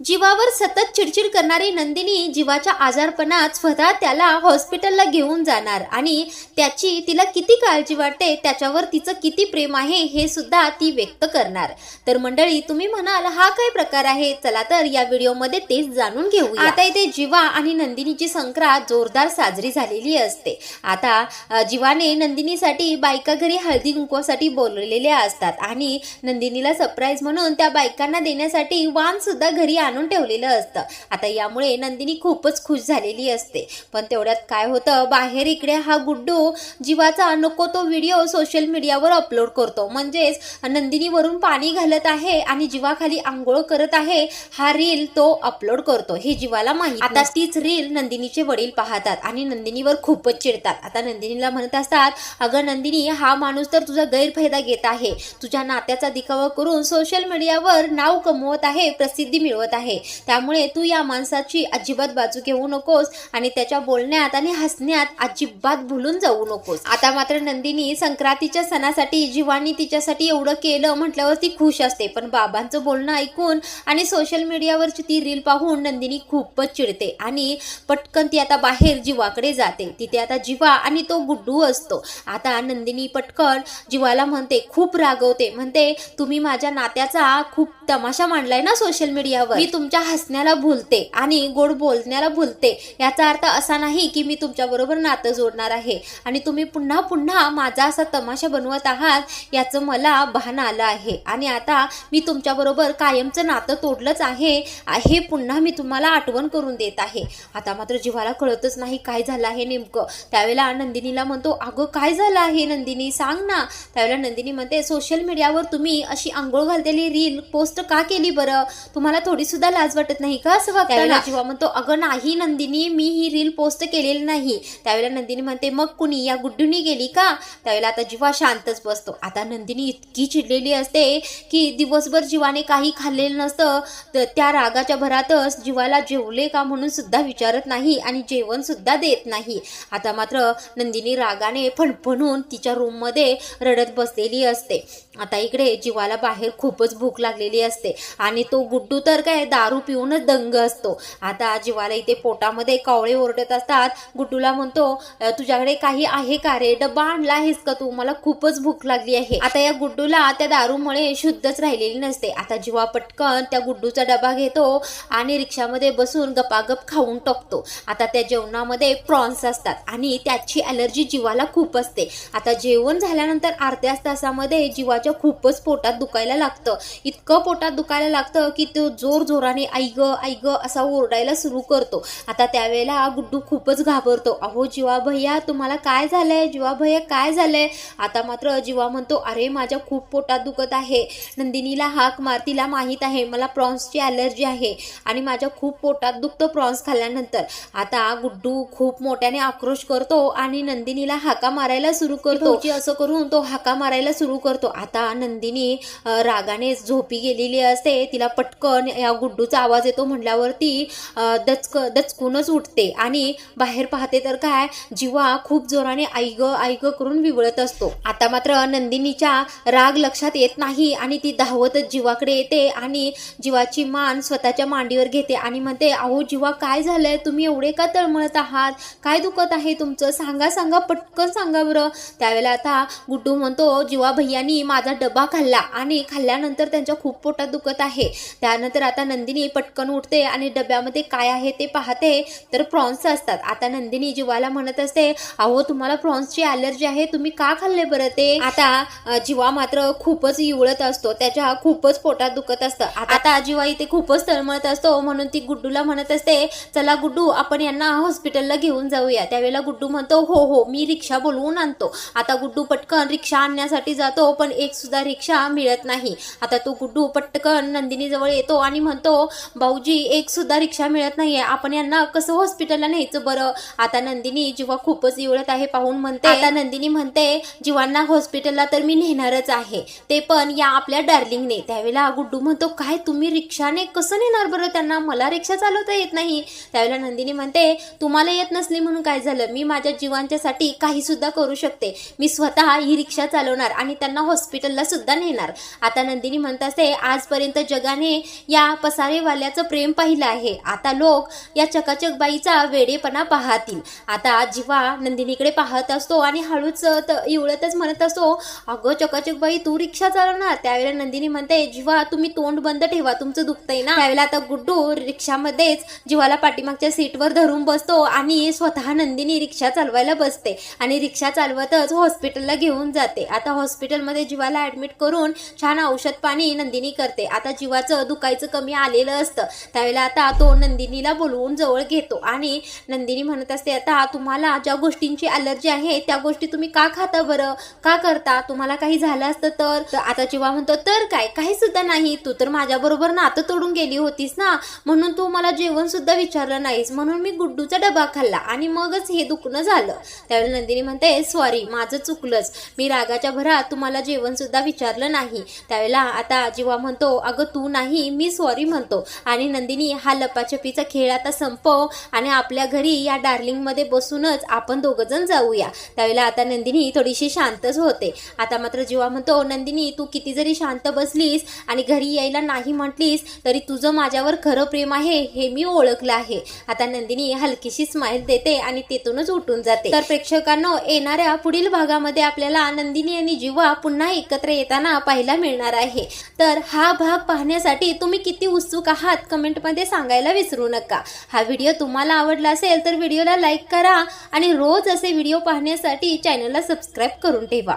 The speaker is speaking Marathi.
जीवावर सतत चिडचिड करणारी नंदिनी जीवाच्या आजारपणात स्वतः त्याला हॉस्पिटलला घेऊन जाणार आणि त्याची तिला किती काळजी वाटते त्याच्यावर तिचं किती प्रेम आहे हे सुद्धा ती व्यक्त करणार. तर मंडळी तुम्ही म्हणाल हा काय प्रकार आहे? चला तर या व्हिडिओमध्ये तेच जाणून घेऊ आता इथे जीवा आणि नंदिनीची संक्रांत जोरदार साजरी झालेली असते. आता जीवाने नंदिनीसाठी बायका घरी हळदी कुंकवासाठी बोलवलेल्या असतात आणि नंदिनीला सरप्राईज म्हणून त्या बायकांना देण्यासाठी वाण सुद्धा घरी आणून ठेवलेलं असतं. आता यामुळे नंदिनी खूपच खुश झालेली असते. पण तेवढ्यात काय होतं बाहेर इकडे हा गुड्डू जीवाचा नको तो व्हिडिओ सोशल मीडियावर अपलोड करतो. म्हणजेच नंदिनीवरून पाणी घालत आहे आणि जीवाखाली आंघोळ करत आहे हा रील तो अपलोड करतो. हे जीवाला माहिती आता तीच रील नंदिनीचे वडील पाहतात आणि नंदिनीवर खूपच चिडतात. आता नंदिनीला म्हणत असतात अगं नंदिनी हा माणूस तर तुझा गैरफायदा घेत आहे. तुझ्या नात्याचा दिखावा करून सोशल मीडियावर नाव कमवत आहे प्रसिद्धी मिळवत आहे आहे. त्यामुळे तू या माणसाची अजिबात बाजू घेऊ नकोस आणि त्याच्या बोलण्यात आणि हसण्यात अजिबात भुलून जाऊ नकोस. आता मात्र नंदिनी संक्रांतीच्या सणासाठी जीवानी तिच्यासाठी एवढं केलं म्हटल्यावर ती खुश असते. पण बाबांचं बोलणं ऐकून आणि सोशल मीडियावरची ती रील पाहून नंदिनी खूपच चिडते आणि पटकन ती आता बाहेर जीवाकडे जाते. तिथे आता जीवा आणि तो गुड्डू असतो. आता नंदिनी पटकन जीवाला म्हणते खूप रागवते. म्हणते तुम्ही माझ्या नात्याचा खूप तमाशा मांडलाय ना सोशल मीडियावर मी तुमच्या हसण्याला भुलते आणि गोड बोलण्याला भुलते. याचा अर्थ असा नाही की मी तुमच्याबरोबर नातं जोडणार आहे. आणि तुम्ही पुन्हा पुन्हा माझा असा तमाशा बनवत आहात याचं मला भान आलं आहे. आणि आता मी तुमच्याबरोबर कायमचं नातं तोडलंच आहे हे पुन्हा मी तुम्हाला आठवण करून देत आहे. आता मात्र जीवाला कळतच नाही काय झालं आहे नेमकं. त्यावेळेला नंदिनीला म्हणतो अगं काय झालं आहे नंदिनी? सांग ना. त्यावेळेला नंदिनी म्हणते सोशल मीडियावर तुम्ही अशी आंघोळ घालतेली रील पोस्ट का केली बरं? तुम्हाला थोडी सुद्धा लाज वाटत नाही. का असं त्यावेळेला जीवा म्हणतो अगं नाही नंदिनी मी ही रील पोस्ट केलेली नाही. त्यावेळेला नंदिनी म्हणते मग कुणी या गुड्डूनी गेली का? त्यावेळेला आता जीवा शांतच बसतो. आता नंदिनी इतकी चिडलेली असते की दिवसभर जीवाने काही खाल्लेलं नसतं. तर त्या रागाच्या भरातच जीवाला जेवले का म्हणून सुद्धा विचारत नाही आणि जेवण सुद्धा देत नाही. आता मात्र नंदिनी रागाने फणफणून तिच्या रूममध्ये रडत बसलेली असते. आता इकडे जीवाला बाहेर खूपच भूक लागलेली असते. आणि तो गुड्डू तर काय दारू पिऊनच दंग असतो. आता जीवाला इथे पोटामध्ये कावळे ओरडत असतात. गुड्डूला म्हणतो तुझ्याकडे काही आहे का रे? डब्बा आणला आहेस का तू? मला खूपच भूक लागली आहे. आता या गुड्डूला त्या दारूमुळे शुद्धच राहिलेली नसते. आता जीवा पटकन त्या गुड्डूचा डबा घेतो आणि रिक्षामध्ये बसून गपागप खाऊन टाकतो आता त्या जेवणामध्ये प्रॉन्स असतात आणि त्याची अलर्जी जीवाला खूप असते. आता जेवण झाल्यानंतर अर्ध्या तासामध्ये जीवाच्या खूपच पोटात दुखायला लागतं. इतकं पोटात दुखायला लागतं की तो जोर जोराने ऐग ऐग असा ओरडायला सुरू करतो. आता त्यावेळेला गुड्डू खूपच घाबरतो. अहो जीवा भैया तुम्हाला काय झालंय? जीवा भैया काय झालंय? आता मात्र जीवा म्हणतो अरे माझ्या खूप पोटात दुखत आहे. नंदिनीला हाक मार तिला माहीत आहे मला प्रॉन्सची ॲलर्जी आहे आणि माझ्या खूप पोटात दुखतं प्रॉन्स खाल्ल्यानंतर. आता गुड्डू खूप मोठ्याने आक्रोश करतो आणि नंदिनीला हाका मारायला सुरू करतो. की असं करून तो हाका मारायला सुरू करतो. आता नंदिनी रागाने झोपी गेलेली असते. तिला पटकन या गुड्डूचा आवाज येतो म्हटल्यावर ती दचक दचकूनच उठते. आणि बाहेर पाहते तर काय जीवा खूप जोराने ऐग ऐग करून विवळत असतो. आता मात्र नंदिनीच्या राग लक्षात येत नाही आणि ती धावतच जीवाकडे येते आणि जीवाची मान स्वतःच्या मांडीवर घेते आणि म्हणते अहो जीवा काय झालंय? तुम्ही एवढे का तळमळत आहात? काय दुखत आहे तुमचं? सांगा सांगा पटकन सांगा बरं. त्यावेळेला आता गुड्डू म्हणतो जीवा भैयानी माझा डबा खाल्ला आणि खाल्ल्यानंतर त्यांच्या खूप पोटात दुखत आहे. त्यानंतर आता नंदिनी पटकन उठते आणि डब्यामध्ये काय आहे ते पाहते तर प्रॉन्स असतात. आता नंदिनी जीवाला म्हणत असते अहो तुम्हाला प्रॉन्सची ॲलर्जी आहे तुम्ही का खाल्ले बरं ते? आता जीवा मात्र खूपच इवळत असतो. त्याच्या खूपच पोटात दुखत असतं. आता जीवा इथे खूपच तळमळत असतो. म्हणून ती गुड्डूला म्हणत असते चला गुड्डू आपण यांना हॉस्पिटलला घेऊन जाऊया. त्यावेळेला गुड्डू म्हणतो हो हो मी रिक्षा बोलवून आणतो. आता गुड्डू पटकन रिक्षा आणण्यासाठी जातो पण एक सुद्धा रिक्षा मिळत नाही. आता तो गुड्डू पटकन नंदिनी जवळ येतो आणि म्हणतो म्हणतो भाऊजी एक सुद्धा रिक्षा मिळत नाहीये. आपण यांना कसं हॉस्पिटलला न्यायचं बरं? आता नंदिनी जीवा खूपच इवळत आहे पाहून म्हणते आता नंदिनी म्हणते जीवांना हॉस्पिटलला तर मी नेणारच आहे. ते पण या आपल्या डार्लिंगने त्यावेळेला गुड्डू म्हणतो काय तुम्ही रिक्षाने कसं नेणार बरं? त्यांना मला रिक्षा चालवता येत नाही. त्यावेळेला नंदिनी म्हणते तुम्हाला येत नसली म्हणून काय झालं? मी माझ्या जीवांच्यासाठी काही सुद्धा करू शकते. मी स्वतः ही रिक्षा चालवणार आणि त्यांना हॉस्पिटलला सुद्धा नेणार. आता नंदिनी म्हणत असते आजपर्यंत जगाने या पसारेवाल्याचं प्रेम पाहिलं आहे. आता लोक या चकाचक बाईचा वेडेपणा पाहतील. आता जिवा नंदिनीकडे पाहत असतो आणि हळूच इवळतच म्हणत असतो अगं चकाचक बाई तू रिक्षा चालवणार? त्यावेळेला नंदिनी म्हणते जिवा तुम्ही तोंड बंद ठेवा तुमचं दुखतंय ना. त्यावेळेला आता गुड्डू रिक्षामध्येच जिवाला पाठीमागच्या सीटवर धरून बसतो आणि स्वतः नंदिनी रिक्षा चालवायला बसते आणि रिक्षा चालवतच हॉस्पिटलला घेऊन जाते. आता हॉस्पिटलमध्ये जीवाला ऍडमिट करून छान औषध पाणी नंदिनी करते. आता जीवाचं दुखायचं कमी आलेलं असतं. त्यावेळेला आता तो नंदिनीला बोलवून जवळ घेतो. आणि नंदिनी म्हणत असते आता तुम्हाला ज्या गोष्टींची अलर्जी आहे त्या गोष्टी तुम्ही का खाता बरं? का करता? तुम्हाला काही झालं असतं तर? तर आता जेव्हा म्हणतो तर काय? काही सुद्धा नाही. तू तर माझ्याबरोबर नातं तोडून गेली होतीस ना? म्हणून तू मला जेवण सुद्धा विचारलं नाहीस. म्हणून मी गुड्डूचा डबा खाल्ला आणि मगच हे दुखणं झालं. त्यावेळी नंदिनी म्हणते सॉरी माझं चुकलंच. मी रागाच्या भरात तुम्हाला जेवण सुद्धा विचारलं नाही. त्यावेळेला आता जेव्हा म्हणतो अगं तू नाही मी सॉरी म्हणतो. आणि नंदिनी हा लपाछपीचा खेळ आता संपव आणि आपल्या घरी या डार्लिंगमध्ये बसूनच आपण दोघंजण जाऊया. त्यावेळेला आता नंदिनी थोडीशी शांतच होते. आता मात्र जेव्हा म्हणतो नंदिनी तू किती जरी शांत बसलीस आणि घरी यायला नाही म्हटलीस तरी तुझं माझ्यावर खरं प्रेम आहे हे मी ओळखलं आहे. आता नंदिनी हलकीशी स्माईल देते आणि तेथूनच उठून जाते. तर प्रेक्षकांना येणाऱ्या पुढील भागामध्ये आपल्याला नंदिनी आणि जीवा पुन्हा एकत्र येताना पाहायला मिळणार आहे. तर हा भाग पाहण्यासाठी तुम्ही किती उत्सुक आहात कमेंटमध्ये सांगायला विसरू नका. हा व्हिडिओ तुम्हाला आवडला असेल तर व्हिडिओला लाईक करा आणि रोज असे व्हिडिओ पाहण्यासाठी चॅनलला सबस्क्राईब करून ठेवा.